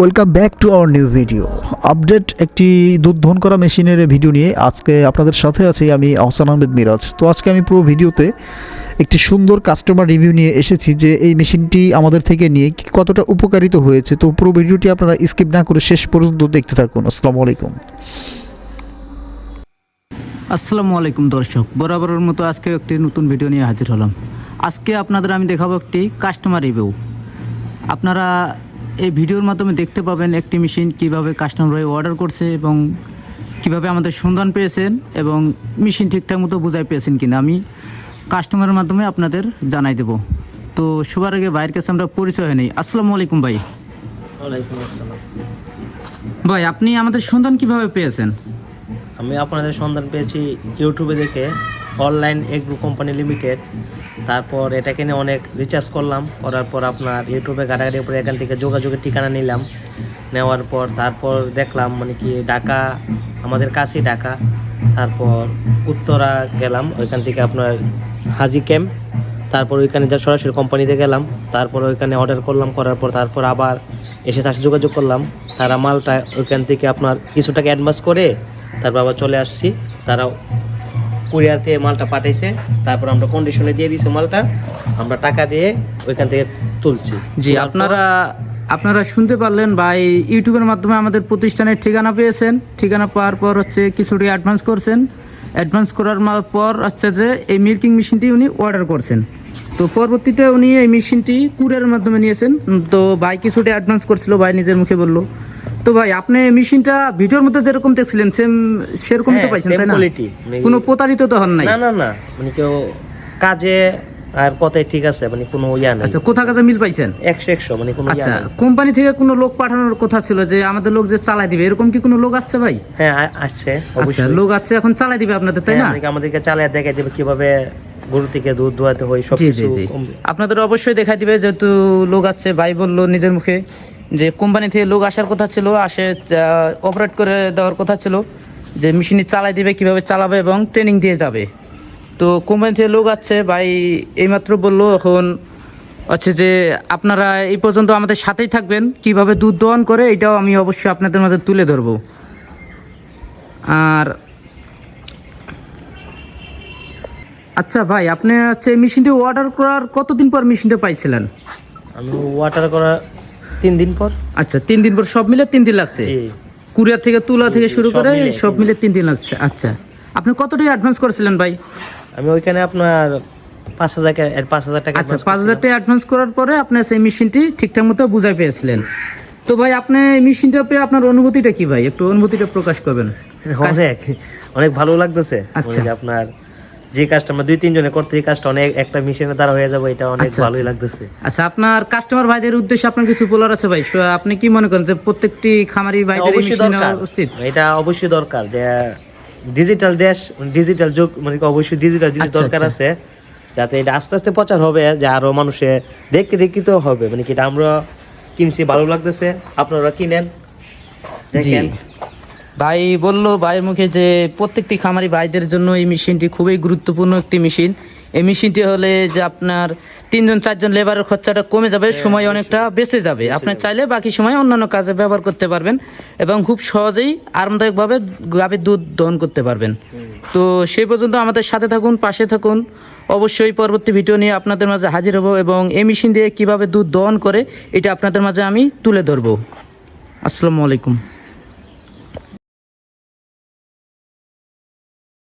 Welcome back to our new video update একটি দুধ ধন করা মেশিনের ভিডিও নিয়ে আজকে আপনাদের সাথে আছি আমি আহসান আহমেদ মিরাজ। তো আজকে আমি পুরো ভিডিওতে একটি সুন্দর কাস্টমার রিভিউ নিয়ে এসেছি যে এই মেশিনটি আমাদের থেকে নিয়ে কতটা উপকারিত হয়েছে। তো পুরো ভিডিওটি আপনারা স্কিপ না করে শেষ পর্যন্ত দেখতে থাকুন। আসসালামু আলাইকুম। আসসালামু আলাইকুম দর্শক, বরাবরের মতো আজকে একটি নতুন ভিডিও নিয়ে হাজির হলাম। আজকে আপনাদের আমি দেখাবো একটি কাস্টমার রিভিউ আপনারা এই ভিডিওর মাধ্যমে দেখতে পাবেন একটি মেশিন কীভাবে কাস্টমার অর্ডার করছে এবং কীভাবে আমাদের সন্ধান পেয়েছেন এবং মেশিন ঠিকঠাক মতো বোঝাই পেয়েছেন কিনা আমি কাস্টমারের মাধ্যমে আপনাদের জানাই দেব। তো সবার আগে ভাইয়ের কাছে আমরা পরিচয় হয়নি আসসালামু আলাইকুম ভাই। ভাই আপনি আমাদের সন্ধান কীভাবে পেয়েছেন? আমি আপনাদের সন্ধান পেয়েছি ইউটিউবে দেখে। অনলাইন এগ্রো কোম্পানি লিমিটেড তারপর এটাকে নিয়ে অনেক রিচার্জ করলাম, করার পর আপনার ইউটিউবে ঘাটাঘাটি করে এখান থেকে যোগাযোগের ঠিকানা নিলাম। নেওয়ার পর তারপর দেখলাম মানে কি ঢাকা, আমাদের কাছেই ঢাকা। তারপর উত্তরা গেলাম, ওইখান থেকে আপনার হাজি ক্যাম্প। তারপর ওইখানে যা সরাসরি কোম্পানিতে গেলাম, তারপর ওইখানে অর্ডার করলাম, করার পর তারপর আবার এসে তার যোগাযোগ করলাম। তারা মালটা ওইখান থেকে আপনার কিছু টাকা অ্যাডভান্স করে তারপর আবার চলে আসছি। তারা কুরিয়াতে মালটা পাঠাইছে তারপর আমরা কন্ডিশনে দিয়ে দিয়েছি মালটা আমরা টাকা দিয়ে ওইখান থেকে তুলছি। জি আপনারা আপনারা শুনতে পারলেন এই ইউটিউবের মাধ্যমে আমাদের প্রতিষ্ঠানের ঠিকানা পেয়েছেন। ঠিকানা পাওয়ার পর হচ্ছে কিছুটি অ্যাডভান্স করছেন। অ্যাডভান্স করার পর হচ্ছে যে এই মিল্কিং মেশিনটি উনি অর্ডার করছেন। তো পরবর্তীতে উনি এই মেশিনটি কুরিয়ারের মাধ্যমে নিয়েছেন। তো ভাই কিছুটি অ্যাডভান্স করছিল ভাই নিজের মুখে বলল। তো ভাই আপনি মেশিনটা ভিডিওর মধ্যে যেরকম দেখছিলেন সেম সেরকমই তো হ্যাঁ, পাইছেন তাই না। মানে- কোনো প্রতারিত তো হন নাই? না না না মানে কেউ কাজে আর কথাই ঠিক আছে মানে কোনো ইয়া নেই। আচ্ছা কোথা কাছে মিল পাইছেন? একশো একশো মানে কোনো আচ্ছা কোম্পানি থেকে কোনো লোক পাঠানোর কথা ছিল যে আমাদের লোক যে চালাই দিবে এরকম কি কোনো লোক আসছে ভাই? হ্যাঁ আসছে আচ্ছা অবশ্যই। লোক আছে এখন চালাই দিবে আপনাদের তাই হ্যাঁ, না? আমাদেরকে চালিয়ে দেখে দিবে কীভাবে গরু থেকে দুধ দোয়াতে হয় সব কিছু আপনাদের অবশ্যই দেখাই দিবে যেহেতু লোক আছে ভাই বলল নিজের মুখে। যে কোম্পানি থেকে লোক আসার কথা ছিল আসে অপারেট করে দেওয়ার কথা ছিল যে মেশিনটি চালাই দিবে, কীভাবে চালাবে এবং ট্রেনিং দিয়ে যাবে। তো কোম্পানি থেকে লোক আছে ভাই এইমাত্র বলল, এখন হচ্ছে যে আপনারা এই পর্যন্ত আমাদের সাথেই থাকবেন, কীভাবে দুধ দহন করে, এটাও আমি অবশ্যই আপনাদের মাঝে তুলে ধরবো। আর আচ্ছা ভাই, আপনি হচ্ছে মেশিনটি অর্ডার করার কতদিন পর মেশিনটা পাইছিলেন? আমি ওয়াটার করা তিন দিন পর? আচ্ছা তিন দিন পর সব মিলে তিন দিন লাগছে? কুরিয়ার থেকে তুলা থেকে শুরু করে সব মিলে তিন দিন লাগছে। আচ্ছা আপনি কত টাকা অ্যাডভান্স করেছিলেন ভাই? আমি ওইখানে আপনার পাঁচ হাজার পাঁচ হাজার টাকা আচ্ছা পাঁচ হাজার টাকা অ্যাডভান্স করার পরে আপনি সেই মেশিনটি ঠিকঠাক মতো বুঝাই পেয়েছিলেন। তো ভাই আপনি এই মেশিনটা পেয়ে আপনার অনুভূতিটা কি ভাই? একটু অনুভূতিটা প্রকাশ করবেন। অনেক অনেক ভালো লাগতেছে। আচ্ছা। আপনার যে কাজটা আমরা দুই তিনজনে করতে এই কাজটা অনেক একটা মেশিনের দ্বারা হয়ে যাবে এটা অনেক আচ্ছা, ভালোই আচ্ছা। লাগতেছে। আচ্ছা আপনার কাস্টমার ভাইদের উদ্দেশ্যে আপনার কিছু বলার আছে ভাই? আপনি কি মনে করেন যে প্রত্যেকটি খামারি ভাইদের মেশিন দরকার। উচিত? এটা অবশ্যই দরকার যে ডিজিটাল দেশ ডিজিটাল যুগ মানে অবশ্যই ডিজিটাল জিনিস আচ্ছা, দরকার। আছে যাতে এটা আস্তে আস্তে প্রচার হবে যে আরও মানুষে দেখতে দেখতে তো হবে। মানে কি এটা আমরা কিনছি ভালো লাগতেছে আপনারা কিনেন দেখেন। ভাই বলল ভাইয়ের মুখে যে প্রত্যেকটি খামারি ভাইদের জন্য এই মেশিনটি খুবই গুরুত্বপূর্ণ একটি মেশিন। এই মেশিনটি হলে যে আপনার তিনজন চারজন লেবারের খরচাটা কমে যাবে সময় অনেকটা বেঁচে যাবে। আপনি চাইলে বাকি সময় অন্যান্য কাজে ব্যবহার করতে পারবেন এবং খুব সহজেই আরামদায়কভাবে গাভীর দুধ দহন করতে পারবেন। তো সেই পর্যন্ত আমাদের সাথে থাকুন পাশে থাকুন। অবশ্যই পরবর্তী ভিডিও নিয়ে আপনাদের মাঝে হাজির হব এবং এই মেশিন দিয়ে কীভাবে দুধ দহন করে এটা আপনাদের মাঝে আমি তুলে ধরবো। আসসালামু আলাইকুম।